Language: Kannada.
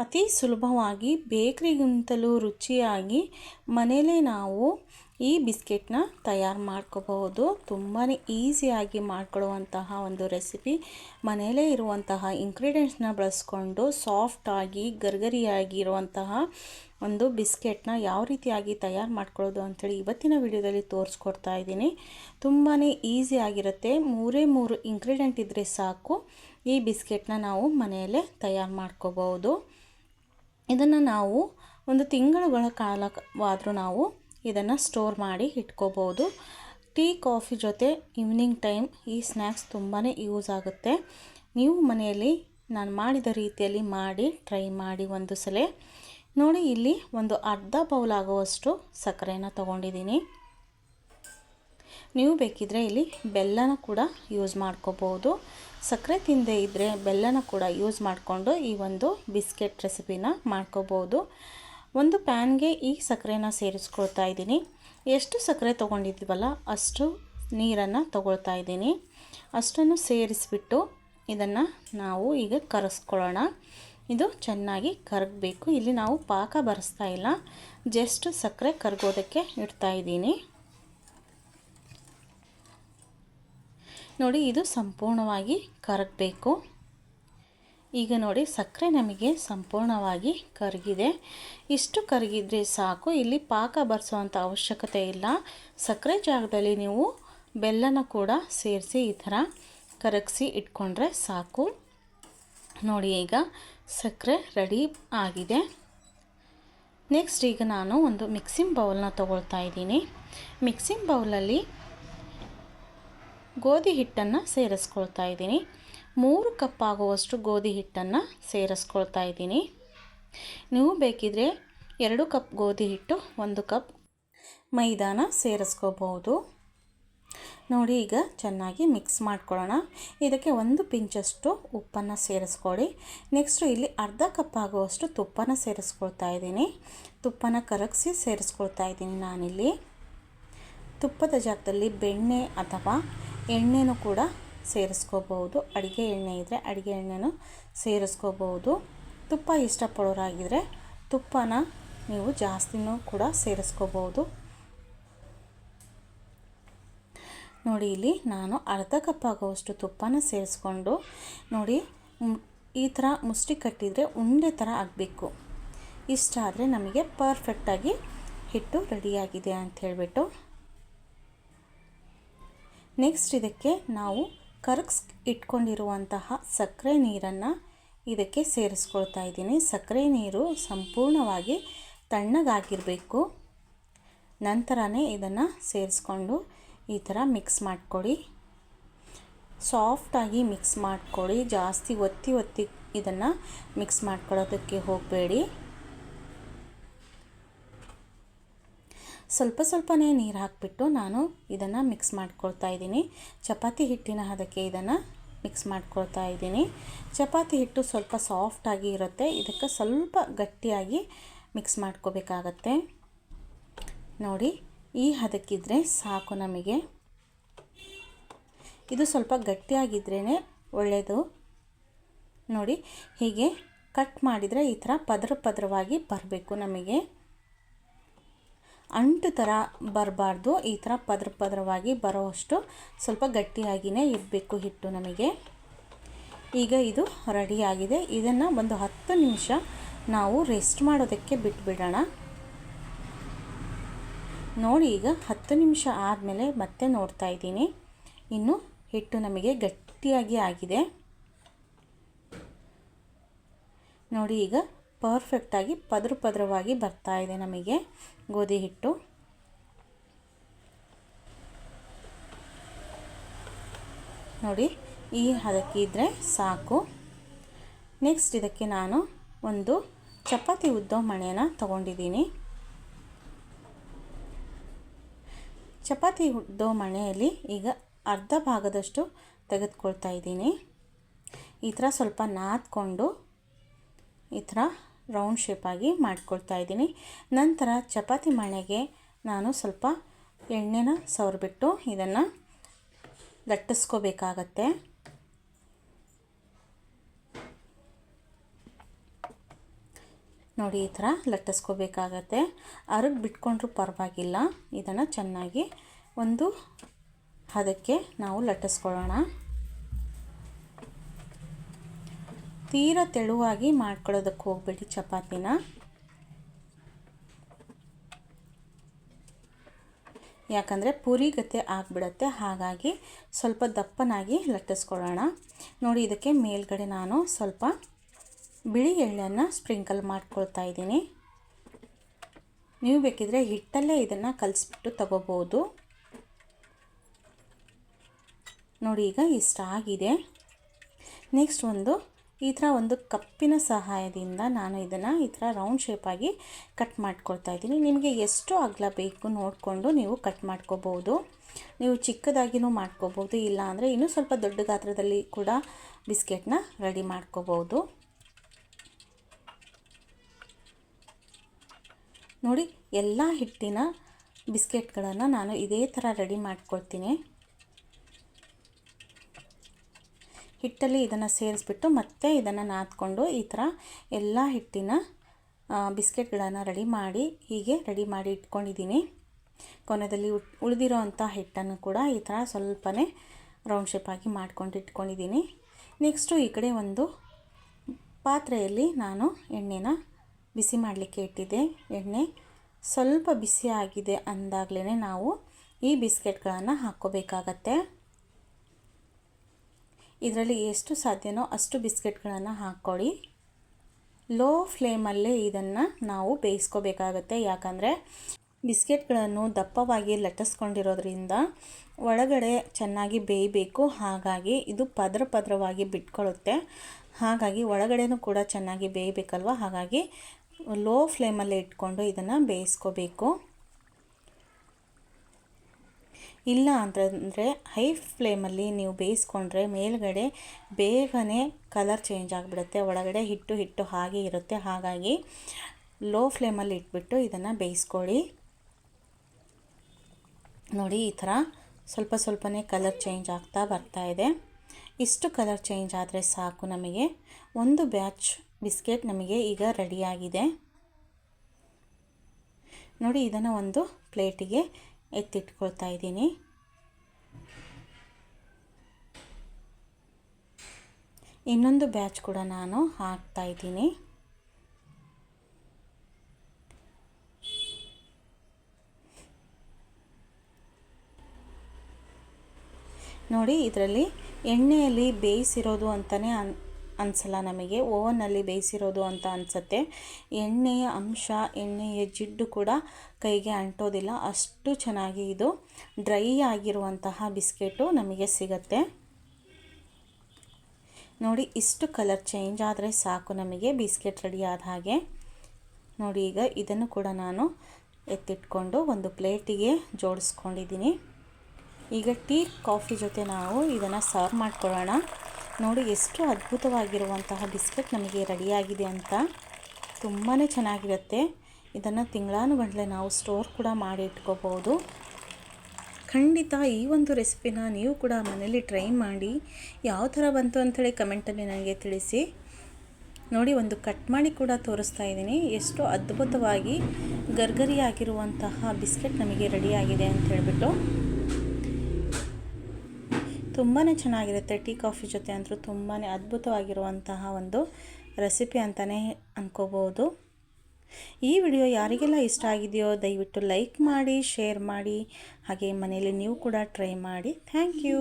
ಅತಿ ಸುಲಭವಾಗಿ ಬೇಕ್ರಿಗಿಂತಲೂ ರುಚಿಯಾಗಿ ಮನೆಯಲ್ಲೇ ನಾವು ಈ ಬಿಸ್ಕೆಟ್ನ ತಯಾರು ಮಾಡ್ಕೋಬಹುದು. ತುಂಬಾ ಈಸಿಯಾಗಿ ಮಾಡ್ಕೊಳ್ಳುವಂತಹ ಒಂದು ರೆಸಿಪಿ. ಮನೆಯಲ್ಲೇ ಇರುವಂತಹ ಇಂಗ್ರೀಡಿಯೆಂಟ್ಸ್ನ ಬಳಸ್ಕೊಂಡು ಸಾಫ್ಟಾಗಿ, ಗರ್ಗರಿಯಾಗಿ ಇರುವಂತಹ ಒಂದು ಬಿಸ್ಕೆಟ್ನ ಯಾವ ರೀತಿಯಾಗಿ ತಯಾರು ಮಾಡ್ಕೊಳ್ಳೋದು ಅಂಥೇಳಿ ಇವತ್ತಿನ ವಿಡಿಯೋದಲ್ಲಿ ತೋರಿಸ್ಕೊಡ್ತಾ ಇದ್ದೀನಿ. ತುಂಬಾ ಈಸಿಯಾಗಿರುತ್ತೆ. ಮೂರೇ ಮೂರು ಇಂಗ್ರೀಡಿಯೆಂಟ್ ಇದ್ದರೆ ಸಾಕು. ಈ ಬಿಸ್ಕೆಟ್ನ ನಾವು ಮನೆಯಲ್ಲೇ ತಯಾರು ಮಾಡ್ಕೋಬಹುದು. ಇದನ್ನು ನಾವು ಒಂದು ತಿಂಗಳುಗಳ ಕಾಲವಾದರೂ ನಾವು ಇದನ್ನು ಸ್ಟೋರ್ ಮಾಡಿ ಇಟ್ಕೋಬೋದು. ಟೀ ಕಾಫಿ ಜೊತೆ ಈವ್ನಿಂಗ್ ಟೈಮ್ ಈ ಸ್ನ್ಯಾಕ್ಸ್ ತುಂಬಾ ಯೂಸ್ ಆಗುತ್ತೆ. ನೀವು ಮನೆಯಲ್ಲಿ ನಾನು ಮಾಡಿದ ರೀತಿಯಲ್ಲಿ ಮಾಡಿ ಟ್ರೈ ಮಾಡಿ ಒಂದು ಸಲ. ನೋಡಿ, ಇಲ್ಲಿ ಒಂದು ಅರ್ಧ ಬೌಲ್ ಆಗುವಷ್ಟು ಸಕ್ಕರೆನ ತೊಗೊಂಡಿದ್ದೀನಿ. ನೀವು ಬೇಕಿದ್ರೆ ಇಲ್ಲಿ ಬೆಲ್ಲನ ಕೂಡ ಯೂಸ್ ಮಾಡ್ಕೋಬೋದು. ಸಕ್ಕರೆ ತಿಂದೇ ಇದ್ದರೆ ಬೆಲ್ಲನ ಕೂಡ ಯೂಸ್ ಮಾಡಿಕೊಂಡು ಈ ಒಂದು ಬಿಸ್ಕೆಟ್ ರೆಸಿಪಿನ ಮಾಡ್ಕೋಬೋದು. ಒಂದು ಪ್ಯಾನ್ಗೆ ಈ ಸಕ್ಕರೆನ ಸೇರಿಸ್ಕೊಳ್ತಾ ಇದ್ದೀನಿ. ಎಷ್ಟು ಸಕ್ಕರೆ ತೊಗೊಂಡಿದ್ದೀವಲ್ಲ ಅಷ್ಟು ನೀರನ್ನು ತಗೊಳ್ತಾ ಇದ್ದೀನಿ. ಅಷ್ಟನ್ನು ಸೇರಿಸ್ಬಿಟ್ಟು ಇದನ್ನು ನಾವು ಈಗ ಕರೆಸ್ಕೊಳ್ಳೋಣ. ಇದು ಚೆನ್ನಾಗಿ ಕರಗಬೇಕು. ಇಲ್ಲಿ ನಾವು ಪಾಕ ಬರೆಸ್ತಾ ಇಲ್ಲ. ಜಸ್ಟ್ ಸಕ್ಕರೆ ಕರಗೋದಕ್ಕೆ ಇಡ್ತಾ ಇದ್ದೀನಿ. ನೋಡಿ, ಇದು ಸಂಪೂರ್ಣವಾಗಿ ಕರಗಬೇಕು ಈಗ ನೋಡಿ, ಸಕ್ಕರೆ ನಮಗೆ ಸಂಪೂರ್ಣವಾಗಿ ಕರಗಿದೆ. ಇಷ್ಟು ಕರಗಿದ್ರೆ ಸಾಕು. ಇಲ್ಲಿ ಪಾಕ ಬರೆಸುವಂಥ ಅವಶ್ಯಕತೆ ಇಲ್ಲ. ಸಕ್ಕರೆ ಜಾಗದಲ್ಲಿ ನೀವು ಬೆಲ್ಲನ ಕೂಡ ಸೇರಿಸಿ ಈ ಥರ ಕರಗಿಸಿ ಇಟ್ಕೊಂಡ್ರೆ ಸಾಕು. ನೋಡಿ, ಈಗ ಸಕ್ಕರೆ ರೆಡಿ ಆಗಿದೆ. ನೆಕ್ಸ್ಟ್ ಈಗ ನಾನು ಒಂದು ಮಿಕ್ಸಿಂಗ್ ಬೌಲ್ನ ತೊಗೊಳ್ತಾ ಇದ್ದೀನಿ. ಮಿಕ್ಸಿಂಗ್ ಬೌಲಲ್ಲಿ ಗೋಧಿ ಹಿಟ್ಟನ್ನು ಸೇರಿಸ್ಕೊಳ್ತಾ ಇದ್ದೀನಿ. ಮೂರು ಕಪ್ ಆಗುವಷ್ಟು ಗೋಧಿ ಹಿಟ್ಟನ್ನು ಸೇರಿಸ್ಕೊಳ್ತಾ ಇದ್ದೀನಿ. ನೀವು ಬೇಕಿದ್ರೆ ಎರಡು ಕಪ್ ಗೋಧಿ ಹಿಟ್ಟು, ಒಂದು ಕಪ್ ಮೈದಾನ ಸೇರಿಸ್ಕೋಬಹುದು. ನೋಡಿ, ಈಗ ಚೆನ್ನಾಗಿ ಮಿಕ್ಸ್ ಮಾಡ್ಕೊಳ್ಳೋಣ. ಇದಕ್ಕೆ ಒಂದು ಪಿಂಚಷ್ಟು ಉಪ್ಪನ್ನು ಸೇರಿಸ್ಕೊಳ್ಳಿ. ನೆಕ್ಸ್ಟು ಇಲ್ಲಿ ಅರ್ಧ ಕಪ್ ಆಗುವಷ್ಟು ತುಪ್ಪನ ಸೇರಿಸ್ಕೊಳ್ತಾ ಇದ್ದೀನಿ. ತುಪ್ಪನ ಕರಗಿಸಿ ಸೇರಿಸ್ಕೊಳ್ತಾ ಇದ್ದೀನಿ ನಾನಿಲ್ಲಿ. ತುಪ್ಪದ ಜಾಗದಲ್ಲಿ ಬೆಣ್ಣೆ ಅಥವಾ ಎಣ್ಣೆನೂ ಕೂಡ ಸೇರಿಸ್ಕೋಬಹುದು ಅಡುಗೆ ಎಣ್ಣೆ ಇದ್ದರೆ ಅಡುಗೆ ಎಣ್ಣೆನೂ ಸೇರಿಸ್ಕೋಬಹುದು ತುಪ್ಪ ಇಷ್ಟಪಡೋರಾಗಿದ್ದರೆ ತುಪ್ಪನ ನೀವು ಜಾಸ್ತಿನೂ ಕೂಡ ಸೇರಿಸ್ಕೋಬಹುದು ನೋಡಿ, ಇಲ್ಲಿ ನಾನು ಅರ್ಧ ಕಪ್ ಆಗುವಷ್ಟು ತುಪ್ಪನ ಸೇರಿಸ್ಕೊಂಡು ನೋಡಿ ಈ ಥರ ಮುಷ್ಟಿ ಕಟ್ಟಿದರೆ ಉಂಡೆ ಥರ ಆಗಬೇಕು. ಇಷ್ಟ ಆದರೆ ನಮಗೆ ಪರ್ಫೆಕ್ಟಾಗಿ ಹಿಟ್ಟು ರೆಡಿಯಾಗಿದೆ ಅಂತ ಹೇಳಿಬಿಟ್ಟು ನೆಕ್ಸ್ಟ್ ಇದಕ್ಕೆ ನಾವು ಕರಗ್ಸ್ ಇಟ್ಕೊಂಡಿರುವಂತಹ ಸಕ್ಕರೆ ನೀರನ್ನು ಇದಕ್ಕೆ ಸೇರಿಸ್ಕೊಳ್ತಾ ಇದ್ದೀನಿ. ಸಕ್ಕರೆ ನೀರು ಸಂಪೂರ್ಣವಾಗಿ ತಣ್ಣಗಾಗಿರಬೇಕು. ನಂತರನೇ ಇದನ್ನು ಸೇರಿಸ್ಕೊಂಡು ಈ ಥರ ಮಿಕ್ಸ್ ಮಾಡಿಕೊಡಿ. ಸಾಫ್ಟಾಗಿ ಮಿಕ್ಸ್ ಮಾಡಿಕೊಡಿ. ಜಾಸ್ತಿ ಒತ್ತಿ ಒತ್ತಿ ಇದನ್ನು ಮಿಕ್ಸ್ ಮಾಡ್ಕೊಳ್ಳೋದಕ್ಕೆ ಹೋಗಬೇಡಿ. ಸ್ವಲ್ಪ ಸ್ವಲ್ಪನೇ ನೀರು ಹಾಕಿಬಿಟ್ಟು ನಾನು ಇದನ್ನು ಮಿಕ್ಸ್ ಮಾಡ್ಕೊಳ್ತಾ ಇದ್ದೀನಿ. ಚಪಾತಿ ಹಿಟ್ಟಿನ ಹದಕ್ಕೆ ಇದನ್ನು ಮಿಕ್ಸ್ ಮಾಡ್ಕೊಳ್ತಾ ಇದ್ದೀನಿ. ಚಪಾತಿ ಹಿಟ್ಟು ಸ್ವಲ್ಪ ಸಾಫ್ಟಾಗಿ ಇರುತ್ತೆ. ಇದಕ್ಕೆ ಸ್ವಲ್ಪ ಗಟ್ಟಿಯಾಗಿ ಮಿಕ್ಸ್ ಮಾಡ್ಕೋಬೇಕಾಗತ್ತೆ. ನೋಡಿ, ಈ ಹದಕ್ಕಿದ್ರೆ ಸಾಕು ನಮಗೆ. ಇದು ಸ್ವಲ್ಪ ಗಟ್ಟಿಯಾಗಿದ್ರೇ ಒಳ್ಳೆಯದು ನೋಡಿ, ಹೀಗೆ ಕಟ್ ಮಾಡಿದರೆ ಈ ಥರ ಪದ್ರ ಪದರವಾಗಿ ಬರಬೇಕು ನಮಗೆ. ಅಂಟು ಥರ ಬರಬಾರ್ದು. ಈ ಥರ ಪದ್ರ ಪದರವಾಗಿ ಬರೋವಷ್ಟು ಸ್ವಲ್ಪ ಗಟ್ಟಿಯಾಗಿಯೇ ಇರಬೇಕು ಹಿಟ್ಟು ನಮಗೆ. ಈಗ ಇದು ರೆಡಿಯಾಗಿದೆ. ಇದನ್ನು ಒಂದು ಹತ್ತು ನಿಮಿಷ ನಾವು ರೆಸ್ಟ್ ಮಾಡೋದಕ್ಕೆ ಬಿಟ್ಬಿಡೋಣ. ನೋಡಿ, ಈಗ ಹತ್ತು ನಿಮಿಷ ಆದಮೇಲೆ ಮತ್ತೆ ನೋಡ್ತಾ ಇದ್ದೀನಿ. ಇನ್ನು ಹಿಟ್ಟು ನಮಗೆ ಗಟ್ಟಿಯಾಗಿ ಆಗಿದೆ. ನೋಡಿ, ಈಗ ಪರ್ಫೆಕ್ಟಾಗಿ ಪದ್ರ ಪದರವಾಗಿ ಬರ್ತಾ ಇದೆ ನಮಗೆ ಗೋಧಿ ಹಿಟ್ಟು. ನೋಡಿ, ಈ ಅದಕ್ಕಿದ್ರೆ ಸಾಕು. ನೆಕ್ಸ್ಟ್ ಇದಕ್ಕೆ ನಾನು ಒಂದು ಚಪಾತಿ ಉದ್ದೋ ಮಣೆನ ತಗೊಂಡಿದ್ದೀನಿ. ಚಪಾತಿ ಉದ್ದೋ ಮಣೆಯಲ್ಲಿ ಈಗ ಅರ್ಧ ಭಾಗದಷ್ಟು ತೆಗೆದುಕೊಳ್ತಾ ಇದ್ದೀನಿ. ಈ ಥರ ಸ್ವಲ್ಪ ನಾದ್ಕೊಂಡು ಈ ಥರ ರೌಂಡ್ ಶೇಪಾಗಿ ಮಾಡ್ಕೊಳ್ತಾ ಇದ್ದೀನಿ. ನಂತರ ಚಪಾತಿ ಮಣೆಗೆ ನಾನು ಸ್ವಲ್ಪ ಎಣ್ಣೆನ ಸವರ್ಬಿಟ್ಟು ಇದನ್ನು ನೋಡಿ, ಈ ಥರ ಲಟ್ಟಿಸ್ಕೋಬೇಕಾಗತ್ತೆ. ಅರಗ್ ಬಿಟ್ಕೊಂಡ್ರೂ ಪರವಾಗಿಲ್ಲ. ಇದನ್ನು ಚೆನ್ನಾಗಿ ಒಂದು ಹದಕ್ಕೆ ನಾವು ಲಟ್ಟಿಸ್ಕೊಳ್ಳೋಣ. ತೀರಾ ತೆಳುವಾಗಿ ಮಾಡ್ಕೊಳ್ಳೋದಕ್ಕೆ ಹೋಗ್ಬೇಡಿ ಚಪಾತಿನ. ಯಾಕಂದರೆ ಪೂರಿ ಗತೆ ಆಗಿಬಿಡತ್ತೆ, ಹಾಗಾಗಿ ಸ್ವಲ್ಪ ದಪ್ಪನಾಗಿ ಲಟ್ಟಿಸ್ಕೊಳ್ಳೋಣ. ನೋಡಿ, ಇದಕ್ಕೆ ಮೇಲ್ಗಡೆ ನಾನು ಸ್ವಲ್ಪ ಬಿಳಿ ಎಳ್ಳನ್ನು ಸ್ಪ್ರಿಂಕಲ್ ಮಾಡ್ಕೊಳ್ತಾ ಇದ್ದೀನಿ. ನೀವು ಬೇಕಿದ್ರೆ ಹಿಟ್ಟಲ್ಲೇ ಇದನ್ನು ಕಲಿಸ್ಬಿಟ್ಟು ತಗೋಬೋದು. ನೋಡಿ, ಈಗ ಇಷ್ಟ ಆಗಿದೆ ನೆಕ್ಸ್ಟ್ ಒಂದು ಈ ಥರ ಒಂದು ಕಪ್ಪಿನ ಸಹಾಯದಿಂದ ನಾನು ಇದನ್ನು ಈ ಥರ ರೌಂಡ್ ಶೇಪಾಗಿ ಕಟ್ ಮಾಡ್ಕೊಳ್ತಾ ಇದ್ದೀನಿ. ನಿಮಗೆ ಎಷ್ಟು ಅಗಲ ಬೇಕು ನೋಡಿಕೊಂಡು ನೀವು ಕಟ್ ಮಾಡ್ಕೋಬೋದು. ನೀವು ಚಿಕ್ಕದಾಗಿನೂ ಮಾಡ್ಕೋಬೋದು ಇಲ್ಲ ಅಂದರೆ ಇನ್ನೂ ಸ್ವಲ್ಪ ದೊಡ್ಡ ಗಾತ್ರದಲ್ಲಿ ಕೂಡ ಬಿಸ್ಕೆಟ್ನ ರೆಡಿ ಮಾಡ್ಕೋಬೋದು. ನೋಡಿ, ಎಲ್ಲ ಹಿಟ್ಟಿನ ಬಿಸ್ಕೆಟ್ಗಳನ್ನು ನಾನು ಇದೇ ಥರ ರೆಡಿ ಮಾಡ್ಕೊಳ್ತೀನಿ. ಹಿಟ್ಟಲ್ಲಿ ಇದನ್ನು ಸೇರಿಸ್ಬಿಟ್ಟು ಮತ್ತೆ ಇದನ್ನು ನಾದ್ಕೊಂಡು ಈ ಥರ ಎಲ್ಲ ಹಿಟ್ಟಿನ ಬಿಸ್ಕೆಟ್ಗಳನ್ನು ರೆಡಿ ಮಾಡಿ, ಹೀಗೆ ರೆಡಿ ಮಾಡಿ ಇಟ್ಕೊಂಡಿದ್ದೀನಿ. ಕೊನೆಯಲ್ಲಿ ಉಳಿದಿರೋ ಅಂಥ ಹಿಟ್ಟನ್ನು ಕೂಡ ಈ ಥರ ಸ್ವಲ್ಪನೇ ರೌಂಡ್ ಶೇಪಾಗಿ ಮಾಡ್ಕೊಂಡು ಇಟ್ಕೊಂಡಿದ್ದೀನಿ. ನೆಕ್ಸ್ಟು ಈ ಕಡೆ ಒಂದು ಪಾತ್ರೆಯಲ್ಲಿ ನಾನು ಎಣ್ಣೆನ ಬಿಸಿ ಮಾಡಲಿಕ್ಕೆ ಇಟ್ಟಿದ್ದೆ. ಎಣ್ಣೆ ಸ್ವಲ್ಪ ಬಿಸಿ ಆಗಿದೆ ಅಂದಾಗಲೇ ನಾವು ಈ ಬಿಸ್ಕೆಟ್ಗಳನ್ನು ಹಾಕ್ಕೋಬೇಕಾಗತ್ತೆ. ಇದರಲ್ಲಿ ಎಷ್ಟು ಸಾಧ್ಯನೋ ಅಷ್ಟು ಬಿಸ್ಕೆಟ್ಗಳನ್ನು ಹಾಕ್ಕೊಳ್ಳಿ. ಲೋ ಫ್ಲೇಮಲ್ಲೇ ಇದನ್ನು ನಾವು ಬೇಯಿಸ್ಕೋಬೇಕಾಗತ್ತೆ. ಯಾಕಂದರೆ ಬಿಸ್ಕೆಟ್ಗಳನ್ನು ದಪ್ಪವಾಗಿ ಲಟ್ಟಿಸ್ಕೊಂಡಿರೋದ್ರಿಂದ ಒಳಗಡೆ ಚೆನ್ನಾಗಿ ಬೇಯಬೇಕು. ಹಾಗಾಗಿ ಇದು ಪದ್ರ ಪದ್ರವಾಗಿ ಬಿಟ್ಕೊಳ್ಳುತ್ತೆ ಹಾಗಾಗಿ ಒಳಗಡೆನೂ ಕೂಡ ಚೆನ್ನಾಗಿ ಬೇಯಬೇಕಲ್ವ? ಹಾಗಾಗಿ ಲೋ ಫ್ಲೇಮಲ್ಲೇ ಇಟ್ಕೊಂಡು ಇದನ್ನು ಬೇಯಿಸ್ಕೋಬೇಕು. ಇಲ್ಲ ಅಂತಂದರೆ ಹೈ ಫ್ಲೇಮಲ್ಲಿ ನೀವು ಬೇಯಿಸ್ಕೊಂಡ್ರೆ ಮೇಲುಗಡೆ ಬೇಗನೆ ಕಲರ್ ಚೇಂಜ್ ಆಗಿಬಿಡುತ್ತೆ, ಒಳಗಡೆ ಹಿಟ್ಟು ಹಿಟ್ಟು ಹಾಗೆ ಇರುತ್ತೆ. ಹಾಗಾಗಿ ಲೋ ಫ್ಲೇಮಲ್ಲಿ ಇಟ್ಬಿಟ್ಟು ಇದನ್ನು ಬೇಯಿಸ್ಕೊಳ್ಳಿ. ನೋಡಿ, ಈ ಥರ ಸ್ವಲ್ಪ ಸ್ವಲ್ಪನೇ ಕಲರ್ ಚೇಂಜ್ ಆಗ್ತಾ ಬರ್ತಾ ಇದೆ. ಇಷ್ಟು ಕಲರ್ ಚೇಂಜ್ ಆದರೆ ಸಾಕು ನಮಗೆ. ಒಂದು ಬ್ಯಾಚ್ ಬಿಸ್ಕೆಟ್ ನಮಗೆ ಈಗ ರೆಡಿಯಾಗಿದೆ ನೋಡಿ, ಇದನ್ನು ಒಂದು ಪ್ಲೇಟಿಗೆ ಎತ್ತಿಟ್ಕೊಳ್ತಾ ಇದ್ದೀನಿ. ಇನ್ನೊಂದು ಬ್ಯಾಚ್ ಕೂಡ ನಾನು ಹಾಕ್ತಾ ಇದ್ದೀನಿ. ನೋಡಿ ಇದರಲ್ಲಿ ಎಣ್ಣೆಯಲ್ಲಿ ಬೇಯಿಸಿರೋದು ಅಂತಲೇ ಅನ್ ಅನಿಸಲ್ಲ ನಮಗೆ. ಓವನಲ್ಲಿ ಬೇಯಿಸಿರೋದು ಅಂತ ಅನಿಸುತ್ತೆ. ಎಣ್ಣೆಯ ಅಂಶ, ಎಣ್ಣೆಯ ಜಿಡ್ಡು ಕೂಡ ಕೈಗೆ ಅಂಟೋದಿಲ್ಲ. ಅಷ್ಟು ಚೆನ್ನಾಗಿ ಇದು ಡ್ರೈ ಆಗಿರುವಂತಹ ಬಿಸ್ಕೆಟು ನಮಗೆ ಸಿಗತ್ತೆ. ನೋಡಿ, ಇಷ್ಟು ಕಲರ್ ಚೇಂಜ್ ಆದರೆ ಸಾಕು ನಮಗೆ ಬಿಸ್ಕೆಟ್ ರೆಡಿ ಆದ ಹಾಗೆ. ನೋಡಿ, ಈಗ ಇದನ್ನು ಕೂಡ ನಾನು ಎತ್ತಿಟ್ಕೊಂಡು ಒಂದು ಪ್ಲೇಟಿಗೆ ಜೋಡಿಸ್ಕೊಂಡಿದ್ದೀನಿ. ಈಗ ಟೀ, ಕಾಫಿ ಜೊತೆ ನಾವು ಇದನ್ನು ಸರ್ವ್ ಮಾಡ್ಕೊಳ್ಳೋಣ. ನೋಡಿ ಎಷ್ಟು ಅದ್ಭುತವಾಗಿರುವಂತಹ ಬಿಸ್ಕೆಟ್ ನಮಗೆ ರೆಡಿಯಾಗಿದೆ ಅಂತ ತುಂಬಾ ಚೆನ್ನಾಗಿರುತ್ತೆ. ಇದನ್ನು ತಿಂಗಳಾನುಗಟ್ಟಲೆ ನಾವು ಸ್ಟೋರ್ ಕೂಡ ಮಾಡಿ ಇಟ್ಕೋಬೋದು. ಖಂಡಿತ ಈ ಒಂದು ರೆಸಿಪಿನ ನೀವು ಕೂಡ ಮನೇಲಿ ಟ್ರೈ ಮಾಡಿ. ಯಾವ ಥರ ಬಂತು ಅಂಥೇಳಿ ಕಮೆಂಟಲ್ಲಿ ನನಗೆ ತಿಳಿಸಿ. ನೋಡಿ, ಒಂದು ಕಟ್ ಮಾಡಿ ಕೂಡ ತೋರಿಸ್ತಾ ಇದ್ದೀನಿ. ಎಷ್ಟು ಅದ್ಭುತವಾಗಿ ಗರ್ಗರಿಯಾಗಿರುವಂತಹ ಬಿಸ್ಕೆಟ್ ನಮಗೆ ರೆಡಿಯಾಗಿದೆ ಅಂತ ಹೇಳಿಬಿಟ್ಟು. ತುಂಬಾ ಚೆನ್ನಾಗಿರುತ್ತೆ ಟೀ ಕಾಫಿ ಜೊತೆ ಅಂತೂ ತುಂಬಾ ಅದ್ಭುತವಾಗಿರುವಂತಹ ಒಂದು ರೆಸಿಪಿ ಅಂತಲೇ ಅಂದ್ಕೋಬೋದು ಈ ವಿಡಿಯೋ ಯಾರಿಗೆಲ್ಲ ಇಷ್ಟ ಆಗಿದೆಯೋ ದಯವಿಟ್ಟು ಲೈಕ್ ಮಾಡಿ, ಶೇರ್ ಮಾಡಿ, ಹಾಗೆ ಮನೆಯಲ್ಲಿ ನೀವು ಕೂಡ ಟ್ರೈ ಮಾಡಿ. Thank you.